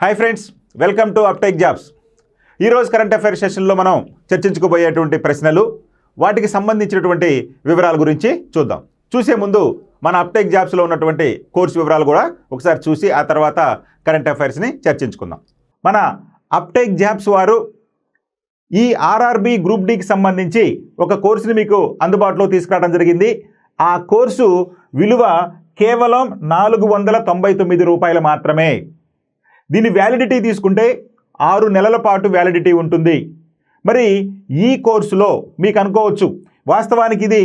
Hi friends welcome to Aptech jobs ఈరోజు current affair సెషన్లో మనం చర్చించుకోబోయేటువంటి ప్రశ్నలు వాటికి సంబంధించినటువంటి వివరాల గురించి చూద్దాం. చూసే ముందు మన అప్టెక్ జాబ్స్లో ఉన్నటువంటి కోర్సు వివరాలు కూడా ఒకసారి చూసి ఆ తర్వాత కరెంట్ అఫైర్స్ని చర్చించుకుందాం. మన అప్టెక్ జాబ్స్ వారు ఈ ఆర్ఆర్బి గ్రూప్ డికి సంబంధించి ఒక కోర్సుని మీకు అందుబాటులో తీసుకురావడం జరిగింది. ఆ కోర్సు విలువ కేవలం నాలుగు వందల తొంభై తొమ్మిది రూపాయలు మాత్రమే. దీని వ్యాలిడిటీ తీసుకుంటే ఆరు నెలల పాటు వ్యాలిడిటీ ఉంటుంది. మరి ఈ కోర్సులో మీకు అనుకోవచ్చు వాస్తవానికి ఇది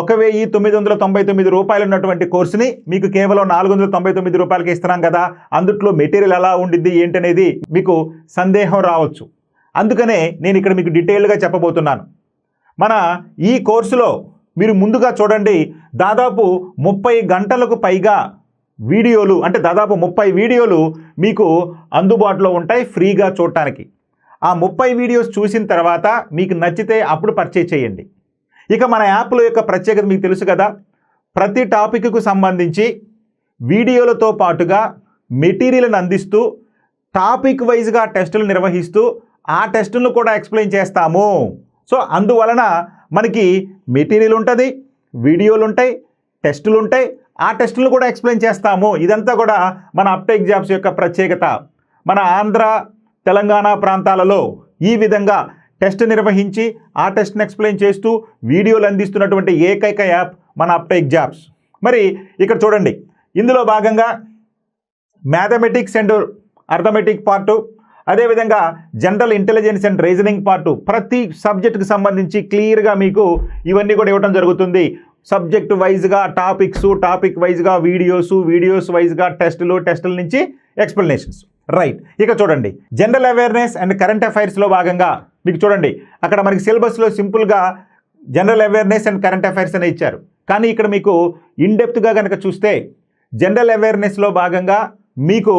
ఒక వెయ్యి తొమ్మిది వందల తొంభై తొమ్మిది రూపాయలు ఉన్నటువంటి కోర్సుని మీకు కేవలం నాలుగు వందల తొంభై తొమ్మిది రూపాయలకి ఇస్తున్నాం కదా అందుట్లో మెటీరియల్ ఎలా ఉండిద్ది ఏంటనేది మీకు సందేహం రావచ్చు. అందుకనే నేను ఇక్కడ మీకు డీటెయిల్గా చెప్పబోతున్నాను. మన ఈ కోర్సులో మీరు ముందుగా చూడండి దాదాపు ముప్పై గంటలకు పైగా వీడియోలు అంటే దాదాపు ముప్పై వీడియోలు మీకు అందుబాటులో ఉంటాయి ఫ్రీగా చూడటానికి. ఆ ముప్పై వీడియోస్ చూసిన తర్వాత మీకు నచ్చితే అప్పుడు పర్చేజ్ చేయండి. ఇక మన యాప్ల యొక్క ప్రత్యేకత మీకు తెలుసు కదా? ప్రతి టాపిక్కు సంబంధించి వీడియోలతో పాటుగా మెటీరియల్ని అందిస్తూ టాపిక్ వైజ్గా టెస్టులు నిర్వహిస్తూ ఆ టెస్టులను కూడా ఎక్స్ప్లెయిన్ చేస్తాము. సో అందువలన మనకి మెటీరియల్ ఉంటుంది వీడియోలు ఉంటాయి టెస్టులు ఉంటాయి. ఆ టెస్టులు కూడా ఎక్స్ప్లెయిన్ చేస్తాము. ఇదంతా కూడా మన అప్టేక్ జాబ్స్ యొక్క ప్రత్యేకత. మన ఆంధ్ర తెలంగాణ ప్రాంతాలలో ఈ విధంగా టెస్ట్ నిర్వహించి ఆ టెస్ట్ని ఎక్స్ప్లెయిన్ చేస్తూ వీడియోలు అందిస్తున్నటువంటి ఏకైక యాప్ మన అప్టేక్ జాబ్స్. మరి ఇక్కడ చూడండి. ఇందులో భాగంగా మ్యాథమెటిక్స్ అండ్ అర్థమెటిక్ పార్టు అదేవిధంగా general intelligence and reasoning part ప్రతి సబ్జెక్టుకి సంబంధించి క్లియర్గా మీకు ఇవన్నీ కూడా ఇవ్వడం జరుగుతుంది. సబ్జెక్ట్ వైజ్గా టాపిక్స్ టాపిక్ వైజ్గా వీడియోస్ వీడియోస్ వైజ్గా టెస్టులు టెస్టుల నుంచి ఎక్స్ప్లెనేషన్స్. రైట్. ఇక చూడండి. జనరల్ అవేర్నెస్ అండ్ కరెంట్ అఫైర్స్లో భాగంగా మీకు చూడండి. అక్కడ మనకి సిలబస్లో సింపుల్గా general awareness and current affairs అనే ఇచ్చారు. కానీ ఇక్కడ మీకు ఇన్డెప్త్గా కనుక చూస్తే జనరల్ అవేర్నెస్లో భాగంగా మీకు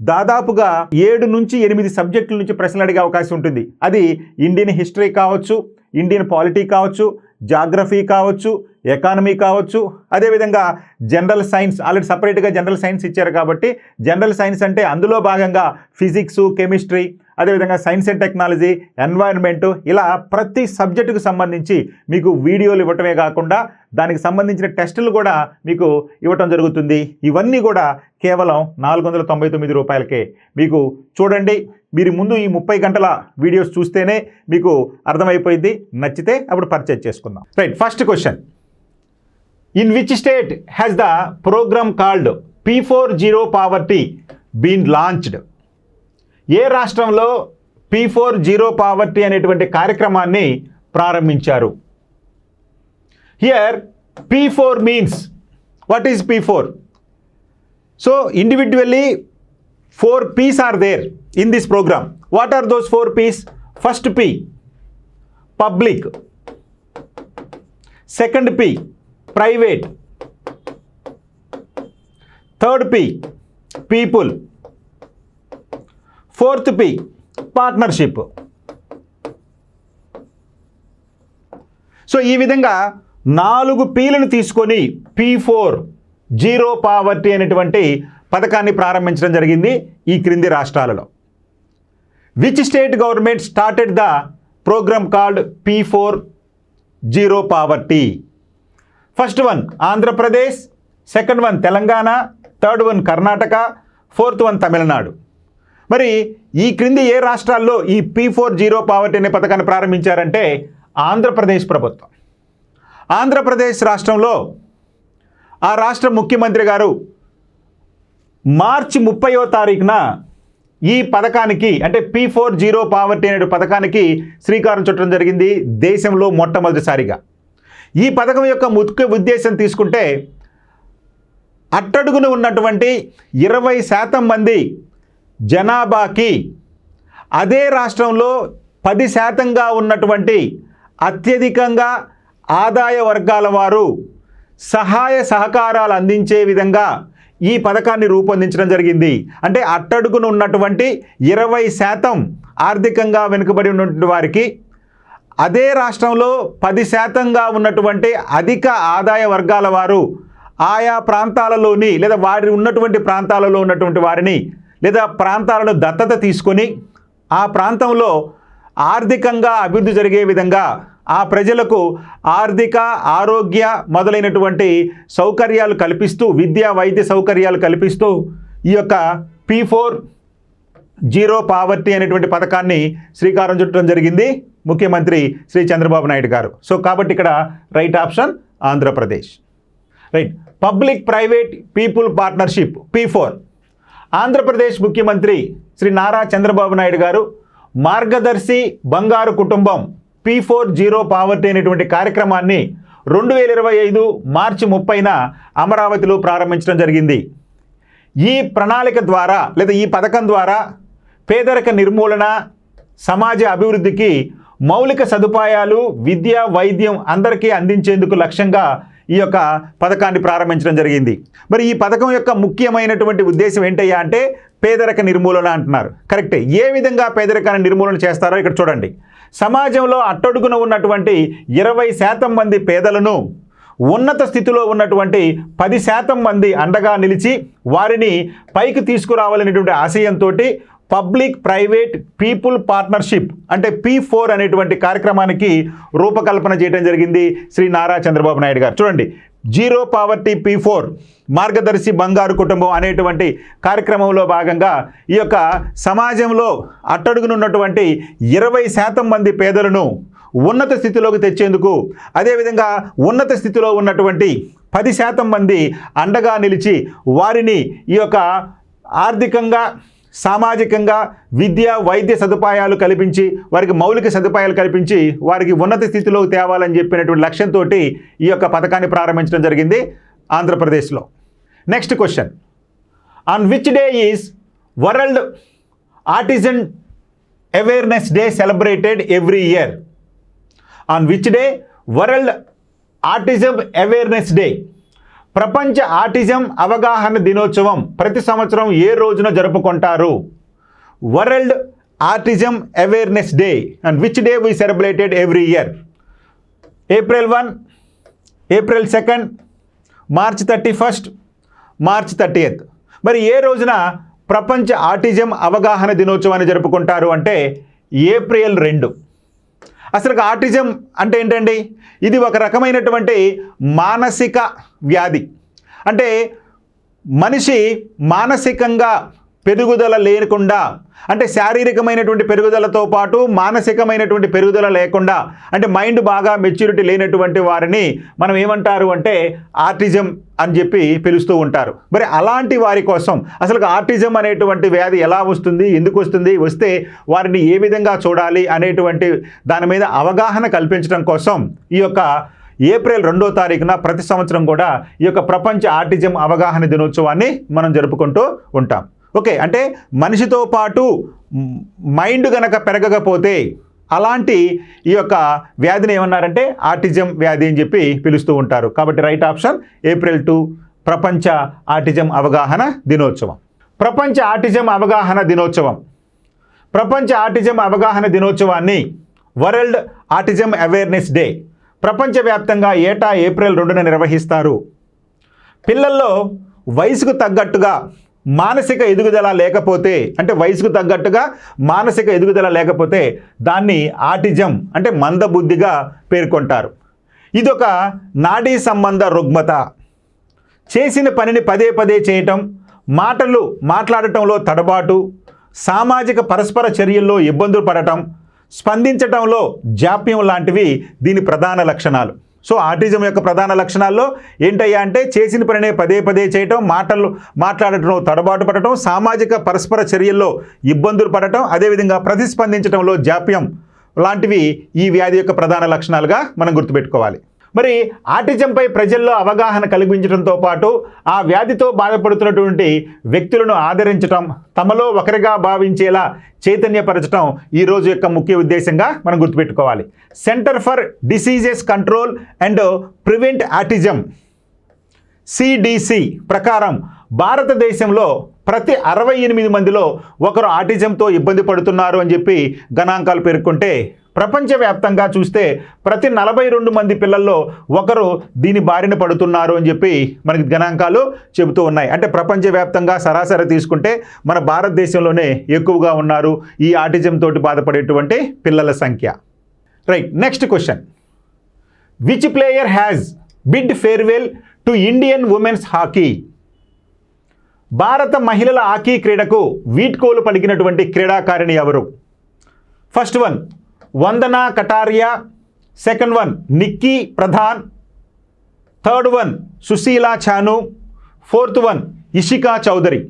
దాదాపుగా ఏడు నుంచి ఎనిమిది సబ్జెక్టుల నుంచి ప్రశ్నలు అడిగే అవకాశం ఉంటుంది. అది ఇండియన్ హిస్టరీ కావచ్చు ఇండియన్ పాలిటీ కావచ్చు జాగ్రఫీ కావచ్చు ఎకానమీ కావచ్చు అదేవిధంగా జనరల్ సైన్స్ ఆల్రెడీ సపరేట్గా జనరల్ సైన్స్ ఇచ్చారు కాబట్టి జనరల్ సైన్స్ అంటే అందులో భాగంగా ఫిజిక్స్ కెమిస్ట్రీ అదేవిధంగా సైన్స్ అండ్ టెక్నాలజీ ఎన్వైర్న్మెంట్ ఇలా ప్రతి సబ్జెక్టుకు సంబంధించి మీకు వీడియోలు ఇవ్వటమే కాకుండా దానికి సంబంధించిన టెస్టులు కూడా మీకు ఇవ్వటం జరుగుతుంది. ఇవన్నీ కూడా కేవలం నాలుగు వందల తొంభై తొమ్మిది రూపాయలకే. మీకు చూడండి మీరు ముందు ఈ ముప్పై గంటల వీడియోస్ చూస్తేనే మీకు అర్థమైపోయింది నచ్చితే అప్పుడు పర్చేజ్ చేసుకుందాం. Right first question. In which state has the programme called P four zero poverty been launched ఏ రాష్ట్రంలో పీ ఫోర్ జీరో పావర్టీ అనేటువంటి కార్యక్రమాన్ని ప్రారంభించారు? Here P four means what is P four so individually four Ps are there in this programme what are those four Ps first P public second P private third P people fourth P partnership so ఈ విధంగా నాలుగు పీలను తీసుకొని P four zero poverty అనేటువంటి పథకాన్ని ప్రారంభించడం జరిగింది ఈ క్రింది రాష్ట్రాలలో. Which state government started the programme called P four zero poverty first one Andhra Pradesh second one Telangana third one Karnataka fourth one Tamil Nadu మరి ఈ క్రింది ఏ రాష్ట్రాల్లో ఈ పీ ఫోర్ జీరో పావర్టీ అనే పథకాన్ని ప్రారంభించారంటే ఆంధ్రప్రదేశ్ ప్రభుత్వం. ఆంధ్రప్రదేశ్ రాష్ట్రంలో ఆ రాష్ట్ర ముఖ్యమంత్రి గారు మార్చి ముప్పయో తారీఖున ఈ పథకానికి అంటే పీ ఫోర్ జీరో పావర్టీ అనే పథకానికి శ్రీకారం చుట్టడం జరిగింది దేశంలో మొట్టమొదటిసారిగా. ఈ పథకం యొక్క ముఖ్య ఉద్దేశం తీసుకుంటే అట్టడుగున ఉన్నటువంటి ఇరవై శాతం మంది జనాభాకి అదే రాష్ట్రంలో పది శాతంగా ఉన్నటువంటి అత్యధికంగా ఆదాయ వర్గాల వారు సహాయ సహకారాలు అందించే విధంగా ఈ పథకాన్ని రూపొందించడం జరిగింది. అంటే అట్టడుగున ఉన్నటువంటి ఇరవై శాతం ఆర్థికంగా వెనుకబడి ఉన్నటువంటి వారికి అదే రాష్ట్రంలో పది శాతంగా ఉన్నటువంటి అధిక ఆదాయ వర్గాల వారు ఆయా ప్రాంతాలలోని లేదా వారి ఉన్నటువంటి ప్రాంతాలలో ఉన్నటువంటి వారిని లేదా ప్రాంతాలను దత్తత తీసుకొని ఆ ప్రాంతంలో ఆర్థికంగా అభివృద్ధి జరిగే విధంగా ఆ ప్రజలకు ఆర్థిక ఆరోగ్య మొదలైనటువంటి సౌకర్యాలు కల్పిస్తూ విద్యా వైద్య సౌకర్యాలు కల్పిస్తూ ఈ యొక్క పీ ఫోర్ జీరో పావర్టీ అనేటువంటి పథకాన్ని శ్రీకారం చుట్టడం జరిగింది ముఖ్యమంత్రి శ్రీ చంద్రబాబు నాయుడు గారు. సో కాబట్టి ఇక్కడ right option Andhra Pradesh. Right public private people partnership P four. Andhra Pradesh ముఖ్యమంత్రి శ్రీ నారా చంద్రబాబు నాయుడు గారు మార్గదర్శి బంగారు కుటుంబం పీ ఫోర్ జీరో పావర్టీ అనేటువంటి కార్యక్రమాన్ని రెండు వేల ఇరవై ఐదు మార్చి ముప్పైన అమరావతిలో ప్రారంభించడం జరిగింది. ఈ ప్రణాళిక ద్వారా లేదా ఈ పథకం ద్వారా పేదరిక నిర్మూలన సమాజ అభివృద్ధికి మౌలిక సదుపాయాలు విద్య వైద్యం అందరికీ అందించేందుకు లక్ష్యంగా ఈ యొక్క పథకాన్ని ప్రారంభించడం జరిగింది. మరి ఈ పథకం యొక్క ముఖ్యమైనటువంటి ఉద్దేశం ఏంటయ్యా అంటే పేదరిక నిర్మూలన అంటున్నారు. కరెక్టే. ఏ విధంగా పేదరికాన్ని నిర్మూలన చేస్తారో ఇక్కడ చూడండి. సమాజంలో అట్టడుగున ఉన్నటువంటి ఇరవై శాతం మంది పేదలను ఉన్నత స్థితిలో ఉన్నటువంటి పది శాతం మంది అండగా నిలిచి వారిని పైకి తీసుకురావాలనేటువంటి ఆశయంతో పబ్లిక్ ప్రైవేట్ పీపుల్ పార్ట్నర్షిప్ అంటే పీ ఫోర్ అనేటువంటి కార్యక్రమానికి రూపకల్పన చేయడం జరిగింది శ్రీ నారా చంద్రబాబు నాయుడు గారు. చూడండి జీరో పావర్టీ పీ ఫోర్ మార్గదర్శి బంగారు కుటుంబం అనేటువంటి కార్యక్రమంలో భాగంగా ఈ యొక్క సమాజంలో అట్టడుగునున్నటువంటి ఇరవై శాతం మంది పేదలను ఉన్నత స్థితిలోకి తెచ్చేందుకు అదేవిధంగా ఉన్నత స్థితిలో ఉన్నటువంటి పది శాతం మంది అండగా నిలిచి వారిని ఈ యొక్క ఆర్థికంగా సామాజికంగా విద్య వైద్య సదుపాయాలు కల్పించి వారికి మౌలిక సదుపాయాలు కల్పించి వారికి ఉన్నత స్థితిలో తేవాలని చెప్పినటువంటి లక్ష్యంతో ఈ యొక్క పథకాన్ని ప్రారంభించడం జరిగింది ఆంధ్రప్రదేశ్లో. Next question on which day is world autism awareness day celebrated every year on which day world autism awareness day ప్రపంచ ఆటిజం అవగాహన దినోత్సవం ప్రతి సంవత్సరం ఏ రోజున జరుపుకుంటారు? World autism awareness day and which day we celebrated every year April one April second March thirty first March thirty మరి ఏ రోజున ప్రపంచ ఆటిజం అవగాహన దినోత్సవాన్ని జరుపుకుంటారు అంటే ఏప్రిల్ రెండు. అసలు ఆటిజం అంటే ఏంటండి? ఇది ఒక రకమైనటువంటి మానసిక వ్యాధి. అంటే మనిషి మానసికంగా పెరుగుదల లేకుండా అంటే శారీరకమైనటువంటి పెరుగుదలతో పాటు మానసికమైనటువంటి పెరుగుదల లేకుండా అంటే మైండ్ బాగా మెచ్యూరిటీ లేనటువంటి వారిని మనం ఏమంటారు అంటే ఆర్టిజం అని చెప్పి పిలుస్తూ ఉంటారు. మరి అలాంటి వారి కోసం అసలు ఆర్టిజం అనేటువంటి వ్యాధి ఎలా వస్తుంది ఎందుకు వస్తుంది వస్తే వారిని ఏ విధంగా చూడాలి అనేటువంటి దాని మీద అవగాహన కల్పించడం కోసం ఈ యొక్క ఏప్రిల్ రెండో తారీఖున ప్రతి సంవత్సరం కూడా ఈ యొక్క ప్రపంచ ఆర్టిజం అవగాహన దినోత్సవాన్ని మనం జరుపుకుంటూ ఉంటాం. ఓకే అంటే మనిషితో పాటు మైండ్ గనక పెరగకపోతే అలాంటి ఈ యొక్క వ్యాధిని ఏమన్నారంటే ఆర్టిజం వ్యాధి అని చెప్పి పిలుస్తూ ఉంటారు. కాబట్టి రైట్ ఆప్షన్ ఏప్రిల్ టూ ప్రపంచ ఆర్టిజం అవగాహన దినోత్సవం. ప్రపంచ ఆర్టిజం అవగాహన దినోత్సవం. ప్రపంచ ఆర్టిజం అవగాహన దినోత్సవాన్ని వరల్డ్ ఆర్టిజం అవేర్నెస్ డే ప్రపంచవ్యాప్తంగా ఏటా ఏప్రిల్ రెండున నిర్వహిస్తారు. పిల్లల్లో వయసుకు తగ్గట్టుగా మానసిక ఎదుగుదల లేకపోతే అంటే వయసుకు తగ్గట్టుగా మానసిక ఎదుగుదల లేకపోతే దాన్ని ఆటిజం అంటే మందబుద్ధిగా పేర్కొంటారు. ఇదొక నాడీ సంబంధ రుగ్మత. చేసిన పనిని పదే పదే చేయటం మాటలు మాట్లాడటంలో తడబాటు సామాజిక పరస్పర చర్యల్లో ఇబ్బందులు పడటం స్పందించటంలో జాప్యం లాంటివి దీని ప్రధాన లక్షణాలు. సో ఆటిజం యొక్క ప్రధాన లక్షణాల్లో ఏంటయ్యా అంటే చేసిన పనినే పదే పదే చేయటం మాటలు మాట్లాడటం తడబాటు పడటం సామాజిక పరస్పర చర్యల్లో ఇబ్బందులు పడటం అదేవిధంగా ప్రతిస్పందించడంలో జాప్యం లాంటివి ఈ వ్యాధి యొక్క ప్రధాన లక్షణాలుగా మనం గుర్తుపెట్టుకోవాలి. మరి ఆటిజంపై ప్రజల్లో అవగాహన కలిగించడంతో పాటు ఆ వ్యాధితో బాధపడుతున్నటువంటి వ్యక్తులను ఆదరించటం తమలో ఒకరిగా భావించేలా చైతన్యపరచడం ఈ రోజు యొక్క ముఖ్య ఉద్దేశంగా మనం గుర్తుపెట్టుకోవాలి. Centre for diseases control and prevent autism CDC ప్రకారం భారతదేశంలో ప్రతి అరవై ఎనిమిది మందిలో ఒకరు ఆటిజంతో ఇబ్బంది పడుతున్నారు అని చెప్పి గణాంకాలు పేర్కొంటే ప్రపంచవ్యాప్తంగా చూస్తే ప్రతి నలభై రెండు మంది పిల్లల్లో ఒకరు దీని బారిన పడుతున్నారు అని చెప్పి మనకి గణాంకాలు చెబుతూ ఉన్నాయి. అంటే ప్రపంచవ్యాప్తంగా సరాసరి తీసుకుంటే మన భారతదేశంలోనే ఎక్కువగా ఉన్నారు ఈ ఆటిజం తోటి బాధపడేటువంటి పిల్లల సంఖ్య. Right next question. Which player has bid farewell to Indian women's hockey భారత మహిళల హాకీ క్రీడకు వీట్కోలు పలికినటువంటి క్రీడాకారిణి ఎవరు? First one Vandana Kataria. Second one Nikki Pradhan. Third one Sushila Chanu. Fourth one Ishika Chaudhary.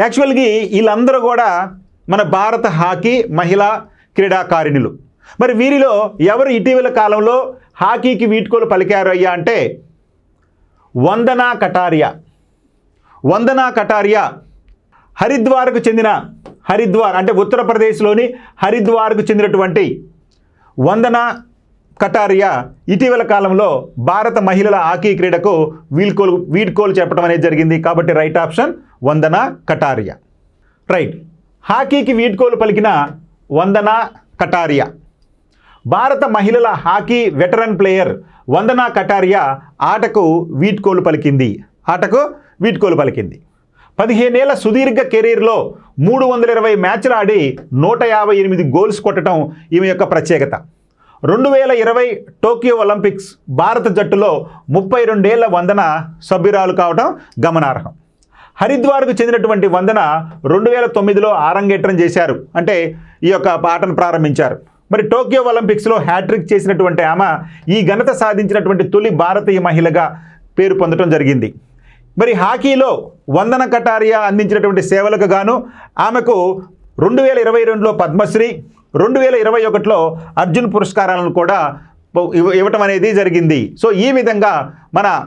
యాక్చువల్గా వీళ్ళందరూ కూడా మన భారత హాకీ మహిళా క్రీడాకారిణులు. మరి వీరిలో ఎవరు ఇటీవల కాలంలో హాకీకి వీడ్కోలు పలికారు అయ్యా అంటే వందన కటారియా. వందన కటారియా హరిద్వార్కు చెందిన హరిద్వార్ అంటే ఉత్తరప్రదేశ్లోని హరిద్వార్కు చెందినటువంటి వందన కటారియా ఇటీవల కాలంలో భారత మహిళల హాకీ క్రీడకు వీల్కోలు వీడ్కోలు చెప్పడం అనేది జరిగింది. కాబట్టి right option Vandana Kataria. Right. హాకీకి వీడ్కోలు పలికిన వందన కటారియా. భారత మహిళల hockey veteran player Vandana Kataria ఆటకు వీడ్కోలు పలికింది. ఆటకు వీడ్కోలు పలికింది. పదిహేనేళ్ళ సుదీర్ఘ కెరీర్లో మూడు వందల ఇరవై మ్యాచ్లు ఆడి నూట యాభై ఎనిమిది గోల్స్ కొట్టడం ఈమె యొక్క ప్రత్యేకత. రెండు వేల ఇరవై టోక్యో ఒలింపిక్స్ భారత జట్టులో ముప్పై రెండేళ్ళ వందన సభ్యురాలు కావడం గమనార్హం. హరిద్వార్కు చెందినటువంటి వందన రెండు వేల తొమ్మిదిలో ఆరంగేట్రం చేశారు. అంటే ఈ యొక్క ఆటను ప్రారంభించారు. మరి టోక్యో ఒలింపిక్స్లో హ్యాట్రిక్ చేసినటువంటి ఆమె ఈ ఘనత సాధించినటువంటి తొలి భారతీయ మహిళగా పేరు పొందడం జరిగింది. మరి హాకీలో వందన కటారియా అందించినటువంటి సేవలకు గాను ఆమెకు రెండు వేల ఇరవై రెండులో పద్మశ్రీ రెండు వేల ఇరవై ఒకటిలో అర్జున్ పురస్కారాలను కూడా ఇవ్వ- ఇవ్వటం అనేది జరిగింది. సో ఈ విధంగా మన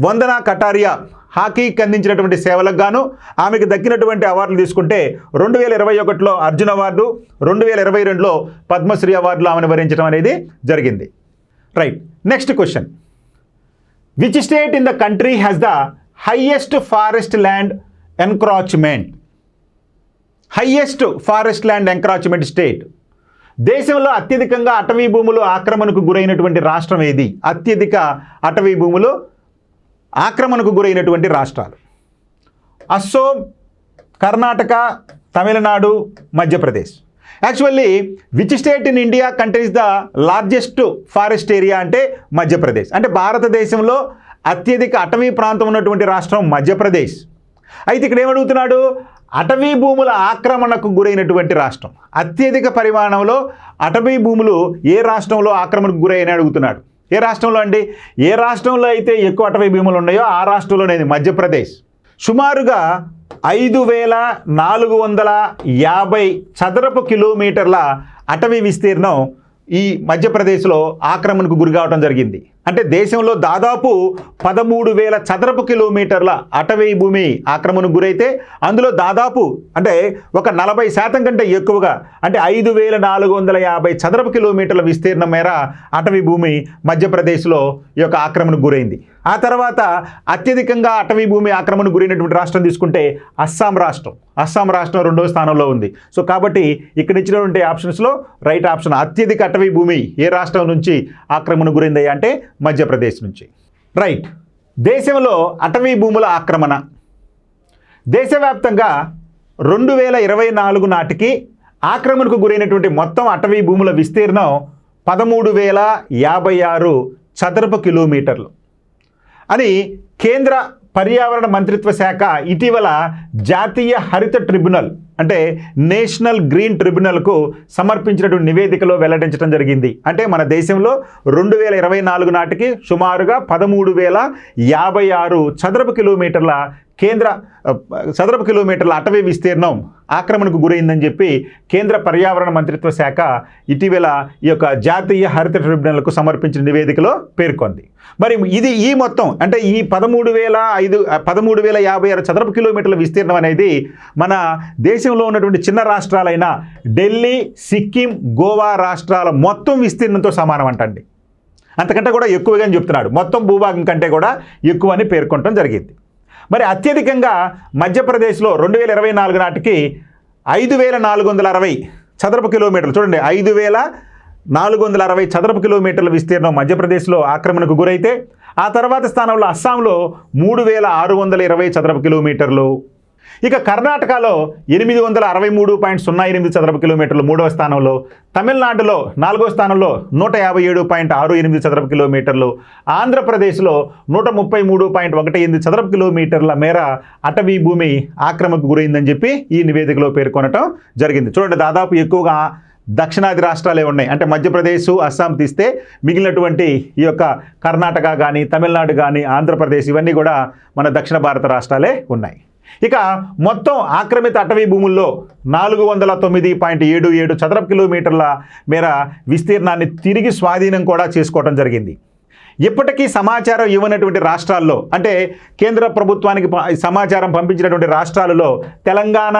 వందన కటారియా హాకీకి అందించినటువంటి సేవలకు గాను ఆమెకు దక్కినటువంటి అవార్డులు తీసుకుంటే రెండు వేల ఇరవై ఒకటిలో అర్జున్ అవార్డు రెండు వేల ఇరవై రెండులో పద్మశ్రీ అవార్డులు ఆమెను వరించడం అనేది జరిగింది. Right next question. Which state in the country has the highest forest land encroachment. Highest forest land encroachment state. దేశంలో అత్యధికంగా అటవీ భూములు ఆక్రమణకు గురైనటువంటి రాష్ట్రం ఏది? అత్యధిక అటవీ భూములు ఆక్రమణకు గురైనటువంటి రాష్ట్రాలు. Assam Karnataka Tamil Nadu Madhya Pradesh. Actually which state in India countries the largest forest area అంటే మధ్యప్రదేశ్. అంటే భారతదేశంలో అత్యధిక అటవీ ప్రాంతం ఉన్నటువంటి రాష్ట్రం మధ్యప్రదేశ్. అయితే ఇక్కడ ఏమడుగుతున్నాడు? అటవీ భూముల ఆక్రమణకు గురైనటువంటి రాష్ట్రం. అత్యధిక పరిమాణంలో అటవీ భూములు ఏ రాష్ట్రంలో ఆక్రమణకు గురైన అడుగుతున్నాడు. ఏ రాష్ట్రంలో అండి? ఏ రాష్ట్రంలో అయితే ఎక్కువ అటవీ భూములు ఉన్నాయో ఆ రాష్ట్రంలోనేది మధ్యప్రదేశ్. సుమారుగా ఐదు వేల నాలుగు వందల యాభై చదరపు కిలోమీటర్ల అటవీ విస్తీర్ణం ఈ మధ్యప్రదేశ్లో ఆక్రమణకు గురి కావడం జరిగింది. అంటే దేశంలో దాదాపు పదమూడు వేల చదరపు కిలోమీటర్ల అటవీ భూమి ఆక్రమణకు గురైతే అందులో దాదాపు అంటే ఒక నలభై శాతం కంటే ఎక్కువగా అంటే ఐదు వేల నాలుగు వందల యాభై చదరపు కిలోమీటర్ల విస్తీర్ణం మేర అటవీ భూమి మధ్యప్రదేశ్లో ఈ యొక్క ఆక్రమణకు గురైంది. ఆ తర్వాత అత్యధికంగా అటవీ భూమి ఆక్రమణకు గురైనటువంటి రాష్ట్రం తీసుకుంటే అస్సాం రాష్ట్రం. అస్సాం రాష్ట్రం రెండవ స్థానంలో ఉంది. సో కాబట్టి ఇక్కడ ఇచ్చినటువంటి ఆప్షన్స్లో రైట్ ఆప్షన్ అత్యధిక అటవీ భూమి ఏ రాష్ట్రం నుంచి ఆక్రమణకు గురైంది అంటే మధ్యప్రదేశ్ నుంచి. రైట్. దేశంలో అటవీ భూముల ఆక్రమణ. దేశవ్యాప్తంగా రెండు వేల ఇరవై నాలుగు నాటికి ఆక్రమణకు గురైనటువంటి మొత్తం అటవీ భూముల విస్తీర్ణం పదమూడు వేల యాభై ఆరు చదరపు కిలోమీటర్లు. అని కేంద్ర పర్యావరణ మంత్రిత్వ శాఖ ఇటీవల జాతీయ హరిత ట్రిబ్యునల్ అంటే నేషనల్ గ్రీన్ ట్రిబ్యునల్కు సమర్పించినటువంటి నివేదికలో వెల్లడించడం జరిగింది. అంటే మన దేశంలో రెండు వేల ఇరవై నాలుగు నాటికి సుమారుగా పదమూడు వేల యాభై ఆరు చదరపు కిలోమీటర్ల కేంద్ర చదరపు కిలోమీటర్ల అటవీ విస్తీర్ణం ఆక్రమణకు గురైందని చెప్పి కేంద్ర పర్యావరణ మంత్రిత్వ శాఖ ఇటీవల ఈ యొక్క జాతీయ హరిత ట్రిబ్యునల్కు సమర్పించిన నివేదికలో పేర్కొంది. మరి ఇది ఈ మొత్తం అంటే ఈ పదమూడు వేల ఐదు పదమూడు వేల యాభై ఆరు చదరపు కిలోమీటర్ల విస్తీర్ణం అనేది మన దేశంలో ఉన్నటువంటి చిన్న రాష్ట్రాలైన ఢిల్లీ సిక్కిం గోవా రాష్ట్రాల మొత్తం విస్తీర్ణంతో సమానం అంటండి. అంతకంటే కూడా ఎక్కువగా అని చెప్తున్నాడు. మొత్తం భూభాగం కంటే కూడా ఎక్కువ అని పేర్కొనడం జరిగింది. మరి అత్యధికంగా మధ్యప్రదేశ్లో రెండు వేల ఇరవై నాలుగు నాటికి ఐదు వేల నాలుగు వందల అరవై చదరపు కిలోమీటర్లు. చూడండి ఐదు వేల నాలుగు వందల అరవై చదరపు కిలోమీటర్ల విస్తీర్ణం మధ్యప్రదేశ్లో ఆక్రమణకు గురైతే ఆ తర్వాత స్థానంలో అస్సాంలో మూడు వేల ఆరు వందల ఇరవై చదరపు కిలోమీటర్లు. ఇక కర్ణాటకలో ఎనిమిది వందల అరవై మూడు పాయింట్ సున్నా ఎనిమిది చదరపు కిలోమీటర్లు మూడవ స్థానంలో తమిళనాడులో నాలుగో స్థానంలో నూట యాభై ఏడు పాయింట్ ఆరు ఎనిమిది చదరపు కిలోమీటర్లు ఆంధ్రప్రదేశ్లో నూట ముప్పై మూడు పాయింట్ ఒకటి ఎనిమిది చదరపు కిలోమీటర్ల మేర అటవీ భూమి ఆక్రమణకు గురైందని చెప్పి ఈ నివేదికలో పేర్కొనటం జరిగింది. చూడండి దాదాపు ఎక్కువగా దక్షిణాది రాష్ట్రాలే ఉన్నాయి. అంటే మధ్యప్రదేశ్ అస్సాం తీస్తే మిగిలినటువంటి ఈ యొక్క కర్ణాటక కానీ తమిళనాడు కానీ ఆంధ్రప్రదేశ్ ఇవన్నీ కూడా మన దక్షిణ భారత రాష్ట్రాలే ఉన్నాయి. ఇక మొత్తం ఆక్రమిత అటవీ భూముల్లో నాలుగు వందల తొమ్మిది పాయింట్ ఏడు ఏడు చదరపు కిలోమీటర్ల మేర విస్తీర్ణాన్ని తిరిగి స్వాధీనం కూడా చేసుకోవడం జరిగింది. ఇప్పటికీ సమాచారం ఇవ్వనటువంటి రాష్ట్రాల్లో అంటే కేంద్ర ప్రభుత్వానికి సమాచారం పంపించినటువంటి రాష్ట్రాలలో తెలంగాణ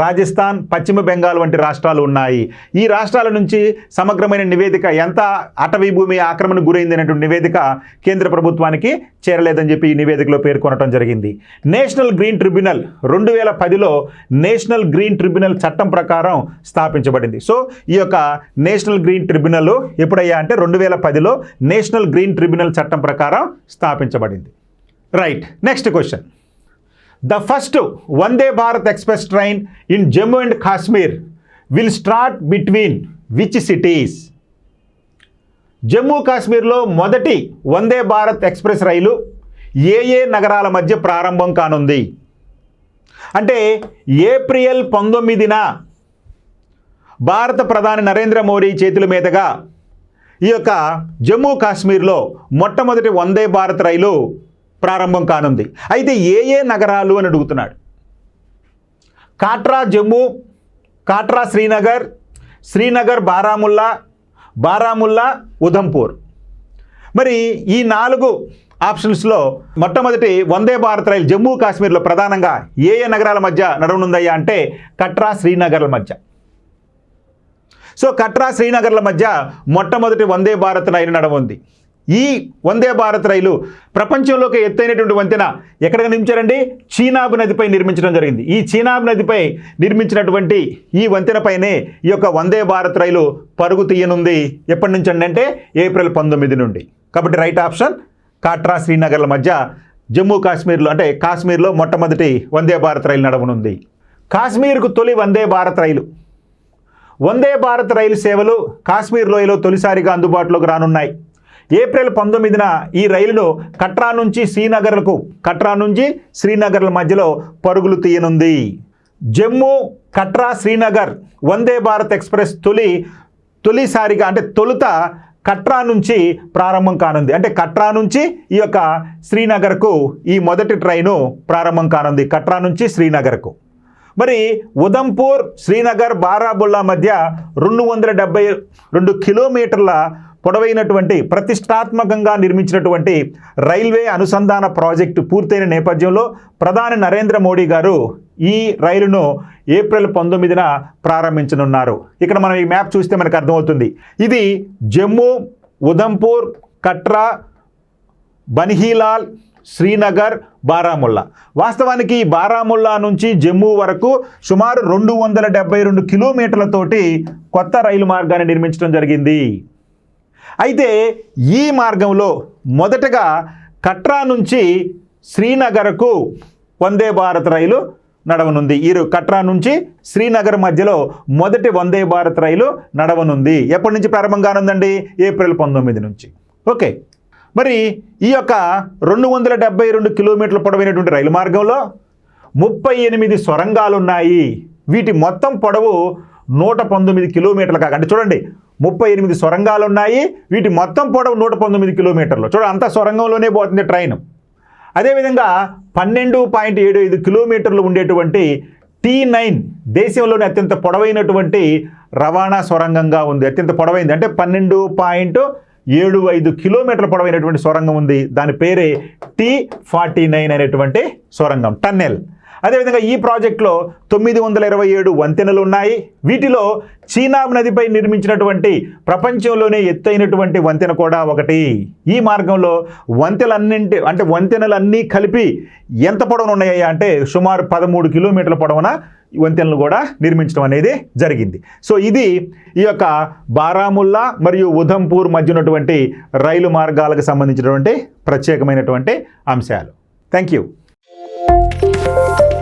రాజస్థాన్ పశ్చిమ బెంగాల్ వంటి రాష్ట్రాలు ఉన్నాయి. ఈ రాష్ట్రాల నుంచి సమగ్రమైన నివేదిక ఎంత అటవీ భూమి ఆక్రమణ గురైంది అనేటువంటి నివేదిక కేంద్ర ప్రభుత్వానికి చేరలేదని చెప్పి ఈ నివేదికలో పేర్కొనడం జరిగింది. నేషనల్ గ్రీన్ ట్రిబ్యునల్ రెండు వేల పదిలో నేషనల్ గ్రీన్ ట్రిబ్యునల్ చట్టం ప్రకారం స్థాపించబడింది. సో ఈ యొక్క నేషనల్ గ్రీన్ ట్రిబ్యునల్ ఎప్పుడయ్యా అంటే రెండు వేల పదిలో నేషనల్ గ్రీన్ ట్రిబ్యునల్ చట్టం ప్రకారం స్థాపించబడింది. Right next question. The first Vande Bharat express train in Jammu and Kashmir will start between which cities Jammu కాశ్మీర్లో మొదటి వందే భారత్ ఎక్స్ప్రెస్ రైలు ఏ ఏ నగరాల మధ్య ప్రారంభం కానుంది. అంటే ఏప్రిల్ పంతొమ్మిదిన భారత ప్రధాని నరేంద్ర మోడీ చేతుల మీదుగా ఈ యొక్క జమ్మూ కాశ్మీర్లో మొట్టమొదటి వందే భారత్ రైలు ప్రారంభం కానుంది. అయితే ఏ ఏ నగరాలు అని అడుగుతున్నాడు. కాట్రా జమ్మూ కాట్రా శ్రీనగర్ శ్రీనగర్ బారాముల్లా బారాముల్లా ఉధంపూర్. మరి ఈ నాలుగు ఆప్షన్స్లో మొట్టమొదటి వందే భారత్ రైలు జమ్మూ కాశ్మీర్లో ప్రధానంగా ఏ ఏ నగరాల మధ్య నడవనుందయ్యా అంటే కట్రా శ్రీనగర్ల మధ్య. సో కట్రా శ్రీనగర్ల మధ్య మొట్టమొదటి వందే భారత్ రైలు నడవుంది ఈ వందే భారత్ రైలు ప్రపంచంలోకి ఎత్తైనటువంటి వంతెన ఎక్కడ నిర్మించారండి? చీనాబ్ నదిపై నిర్మించడం జరిగింది. ఈ చీనాబ్ నదిపై నిర్మించినటువంటి ఈ వంతెనపైనే ఈ యొక్క వందే భారత్ రైలు పరుగు తీయనుంది. ఎప్పటి నుంచి అండి అంటే? ఏప్రిల్ పంతొమ్మిది నుండి. కాబట్టి రైట్ ఆప్షన్ కాట్రా శ్రీనగర్ల మధ్య జమ్మూ కాశ్మీర్లో అంటే కాశ్మీర్లో మొట్టమొదటి వందే భారత్ రైలు నడవనుంది. కాశ్మీర్కు తొలి వందే భారత్ రైలు. వందే భారత్ రైలు సేవలు కాశ్మీర్ లోయలో తొలిసారిగా అందుబాటులోకి రానున్నాయి. ఏప్రిల్ పంతొమ్మిదిన ఈ రైలును కట్రా నుంచి శ్రీనగర్లకు కట్రా నుంచి శ్రీనగర్ల మధ్యలో పరుగులు తీయనుంది. జమ్మూ కట్రా శ్రీనగర్ వందే భారత్ ఎక్స్ప్రెస్ తొలి తొలిసారిగా అంటే తొలుత కట్రా నుంచి ప్రారంభం కానుంది. అంటే కట్రా నుంచి ఈ యొక్క శ్రీనగర్కు ఈ మొదటి ట్రైను ప్రారంభం కానుంది. కట్రా నుంచి శ్రీనగర్కు. మరి ఉదంపూర్ శ్రీనగర్ బారాబుల్లా మధ్య రెండు వందల డెబ్బై రెండు కిలోమీటర్ల పొడవైనటువంటి ప్రతిష్టాత్మకంగా నిర్మించినటువంటి రైల్వే అనుసంధాన ప్రాజెక్టు పూర్తయిన నేపథ్యంలో ప్రధాని నరేంద్ర మోడీ గారు ఈ రైలును ఏప్రిల్ పంతొమ్మిదిన ప్రారంభించనున్నారు. ఇక్కడ మనం ఈ మ్యాప్ చూస్తే మనకు అర్థమవుతుంది. ఇది జమ్మూ ఉదంపూర్ కట్రా బన్హీలాల్ శ్రీనగర్ బారాముల్లా. వాస్తవానికి ఈ బారాముల్లా నుంచి జమ్మూ వరకు సుమారు రెండు వందల డెబ్బై రెండు కిలోమీటర్లతోటి కొత్త రైలు మార్గాన్ని నిర్మించడం జరిగింది. అయితే ఈ మార్గంలో మొదటగా కట్రా నుంచి శ్రీనగర్కు వందే భారత్ రైలు నడవనుంది. ఈరు కట్రా నుంచి శ్రీనగర్ మధ్యలో మొదటి వందే భారత్ రైలు నడవనుంది. ఎప్పటి నుంచి ప్రారంభం కానుందండి? ఏప్రిల్ పంతొమ్మిది నుంచి. ఓకే. మరి ఈ యొక్క రెండు వందల డెబ్బై రెండు కిలోమీటర్ల పొడవైనటువంటి రైలు మార్గంలో ముప్పై ఎనిమిది సొరంగాలున్నాయి. వీటి మొత్తం పొడవు నూట పంతొమ్మిది కిలోమీటర్లు కాక అంటే చూడండి ముప్పై ఎనిమిది సొరంగాలు ఉన్నాయి వీటి మొత్తం పొడవు నూట పంతొమ్మిది కిలోమీటర్లు. చూడ అంత సొరంగంలోనే పోతుంది ట్రైన్. అదేవిధంగా పన్నెండు పాయింట్ ఏడు ఐదు కిలోమీటర్లు ఉండేటువంటి టీ నైన్ దేశంలోని అత్యంత పొడవైనటువంటి రవాణా సొరంగంగా ఉంది. అత్యంత పొడవైంది. అంటే పన్నెండు పాయింట్ ఏడు ఐదు కిలోమీటర్ల పొడవైనటువంటి సొరంగం ఉంది. దాని పేరే టీ ఫార్టీ నైన్ అనేటువంటి సొరంగం. టన్నెల్. అదేవిధంగా ఈ ప్రాజెక్టులో తొమ్మిది వందల ఇరవై ఏడు వంతెనలు ఉన్నాయి. వీటిలో చీనాబ్ నదిపై నిర్మించినటువంటి ప్రపంచంలోనే ఎత్తైనటువంటి వంతెన కూడా ఒకటి. ఈ మార్గంలో వంతెలన్నింటి అంటే వంతెనలన్నీ కలిపి ఎంత పొడవున ఉన్నాయా అంటే సుమారు పదమూడు కిలోమీటర్ల పొడవున వంతెనలు కూడా నిర్మించడం అనేది జరిగింది. సో ఇది ఈ యొక్క బారాముల్లా మరియు ఉధంపూర్ మధ్య ఉన్నటువంటి రైలు మార్గాలకు సంబంధించినటువంటి ప్రత్యేకమైనటువంటి అంశాలు. Thank you Thank you.